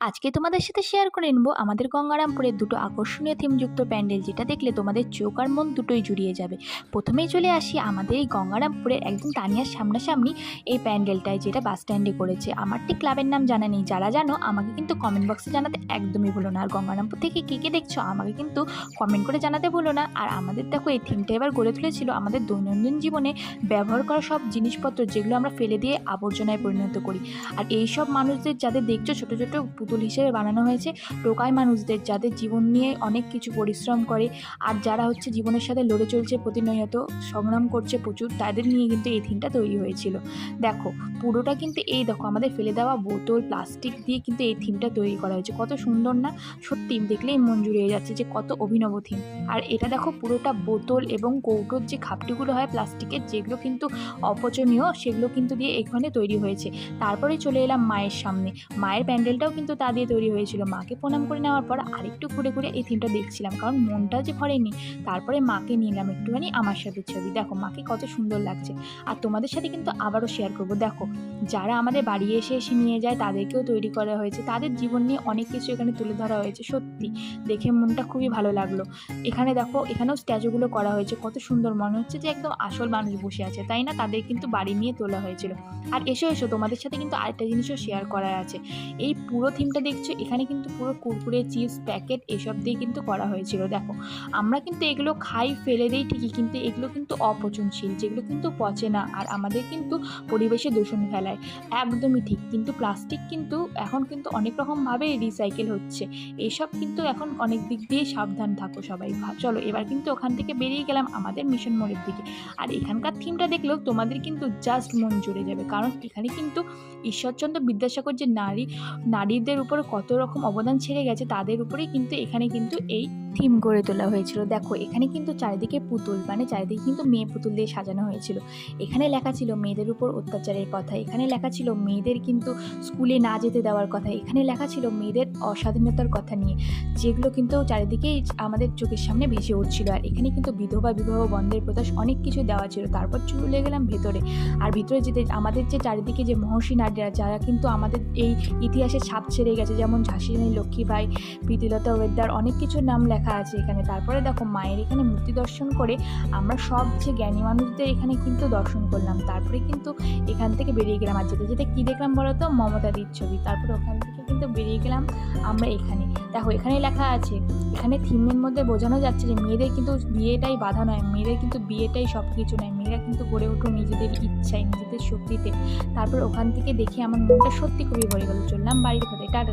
আজকে তোমাদের সাথে শেয়ার করে নেব আমাদের গঙ্গারামপুরের দুটো আকর্ষণীয় থিমযুক্ত প্যান্ডেল, যেটা দেখলে তোমাদের চোখ আর মন দুটোই জুড়িয়ে যাবে। প্রথমেই চলে আসি আমাদের এই গঙ্গারামপুরের একদম তানিয়ার সামনাসামনি এই প্যান্ডেলটায়, যেটা বাস স্ট্যান্ডে করেছে। আমার ঠিক ক্লাবের নাম জানা নেই, যারা জানো, আমাকে কিন্তু কমেন্ট বক্সে জানাতে একদমই ভুলো না। আর গঙ্গারামপুর থেকে কে কে দেখছ, আমাকে কিন্তু কমেন্ট করে জানাতে ভুলো না। আর আমাদের দেখো, এই থিমটা এবার গড়ে তুলেছিল আমাদের দৈনন্দিন জীবনে ব্যবহার করা সব জিনিসপত্র, যেগুলো আমরা ফেলে দিয়ে আবর্জনায় পরিণত করি। আর এই সব মানুষদের, যাদের দেখছ, ছোটো ছোটো পুতুল হিসেবে বানানো হয়েছে। টোকাই মানুষদের যাদের জীবন নিয়ে অনেক কিছু পরিশ্রম করে। আর যারা হচ্ছে জীবনের সাথে লড়ে চলছে, প্রতিনিয়ত সংগ্রাম করছে প্রচুর, তাদের নিয়ে কিন্তু এই থিমটা তৈরি হয়েছিল। দেখো, পুরোটা কিন্তু এই দেখো, আমাদের ফেলে দেওয়া বোতল, প্লাস্টিক দিয়ে কিন্তু এই থিমটা তৈরি করা হয়েছে। কত সুন্দর না? সত্যি, দেখলেই মন জুড়িয়ে যাচ্ছে যে কত অভিনব থিম। আর এটা দেখো, পুরোটা বোতল এবং কৌটোর যে খাপটিগুলো হয় প্লাস্টিকের, যেগুলো কিন্তু অপচনীয়, সেগুলো কিন্তু দিয়ে এখানে তৈরি হয়েছে। তারপরে চলে এলাম মায়ের সামনে। মায়ের প্যান্ডেলটাও কিন্তু তা দিয়ে তৈরি হয়েছিল। মাকে প্রণাম করে নেওয়ার পর আরেকটু ঘুরে ঘুরে এই থিমটা দেখছিলাম। কারণ মনটা যে ভরেনি তারপরে মাকে নিলাম একটুখানি আমার সাথে ছবি। দেখো, মাকে কত সুন্দর লাগছে। আর তোমাদের সাথে কিন্তু আবারও শেয়ার করব। দেখো, যারা আমাদের বাড়ি এসে এসে নিয়ে যায়, তাদেরকেও তৈরি করা হয়েছে। তাদের জীবন নিয়ে অনেক কিছু এখানে তুলে ধরা হয়েছে, সত্যি। দেখে মনটা খুবই ভালো লাগল। এখানে দেখো, এখানেও স্ট্যাচুগুলো করা হয়েছে। কত সুন্দর মনে হচ্ছে যে একদম আসল মানুষ বসে আছে, তাই না? তাদের কিন্তু বাড়ি নিয়ে তোলা হয়েছিল। আর এসো এসো, তোমাদের সাথে কিন্তু আরেকটা জিনিসও শেয়ার করার আছে। এই পুরো থিমটা দেখছ? এখানে কিন্তু পুরো কুরকুরে চিপস প্যাকেট এসব দিয়ে কিন্তু করা হয়েছিল। দেখো, আমরা কিন্তু এগুলো খাই, ফেলে দিই ঠিকই, কিন্তু এগুলো কিন্তু অপচনশীল, যেগুলো কিন্তু পচে না। আর আমাদের কিন্তু পরিবেশে দূষণ ফেলায়। একদমই ঠিক। কিন্তু প্লাস্টিক কিন্তু এখন কিন্তু অনেক রকমভাবে রিসাইকেল হচ্ছে। এইসব কিন্তু এখন অনেক দিক দিয়ে সাবধান থাকো সবাই। চলো, এবার কিন্তু ওখান থেকে বেরিয়ে গেলাম আমাদের মিশন মোড়ের দিকে। আর এখানকার থিমটা দেখলেও তোমাদের কিন্তু জাস্ট মন জুড়ে যাবে। কারণ এখানে কিন্তু ঈশ্বরচন্দ্র বিদ্যাসাগর যে নারী নারী নারীদের উপর কত রকম অবদান ছেড়ে গেছে তাদের উপরেই কিন্তু এখানে কিন্তু এই থিম গড়ে তোলা হয়েছিল। দেখো, এখানে কিন্তু চারিদিকে পুতুল মানে চারিদিকে কিন্তু মেয়ে পুতুল দিয়ে সাজানো হয়েছিল। এখানে লেখা ছিল মেয়েদের উপর অত্যাচারের কথা, এখানে লেখা ছিল মেয়েদের কিন্তু স্কুলে না যেতে দেওয়ার কথা, এখানে লেখা ছিল মেয়েদের অস্বাধীনতার কথা নিয়ে, যেগুলো কিন্তু চারিদিকেই আমাদের চোখের সামনে ভেসে উঠছিল। আর এখানে কিন্তু বিধবা, বিবাহ, বন্ধের প্রথা অনেক কিছু দেওয়া ছিল। তারপর চলে গেলাম ভেতরে। আর ভিতরে যেতে, আমাদের যে চারিদিকে যে মহর্ষি নারীরা, যারা কিন্তু আমাদের এই ইতিহাসে ছাপ ছেড়ে গেছে, যেমন ঝাঁসি রানী লক্ষ্মীবাই প্রীতিলতা ওয়েদার, অনেক কিছুর নাম লেখা আছে এখানে। তারপরে দেখো মায়ের এখানে মূর্তি দর্শন করে আমরা সব যে জ্ঞানী মানুষদের এখানে কিন্তু দর্শন করলাম। তারপরে কিন্তু এখান থেকে বেরিয়ে গেলাম। আর যেতে যেতে কী দেখলাম বলো তো মমতা দির ছবি। তারপরে ওখান থেকে কিন্তু বেরিয়ে গেলাম আমরা এখানে। দেখো এখানে লেখা আছে, এখানে থিমের মধ্যে বোঝানো যাচ্ছে যে মেয়েদের কিন্তু বিয়েটাই বাধা নয়। মেয়েদের কিন্তু বিয়েটাই সব কিছু নয়। মেয়েরা কিন্তু গড়ে উঠো নিজেদের ইচ্ছায়, নিজেদের শক্তিতে। তারপর ওখান থেকে দেখে আমার মনটা সত্যি খুবই ভরে গেল। চললাম বাড়ির ঘরে।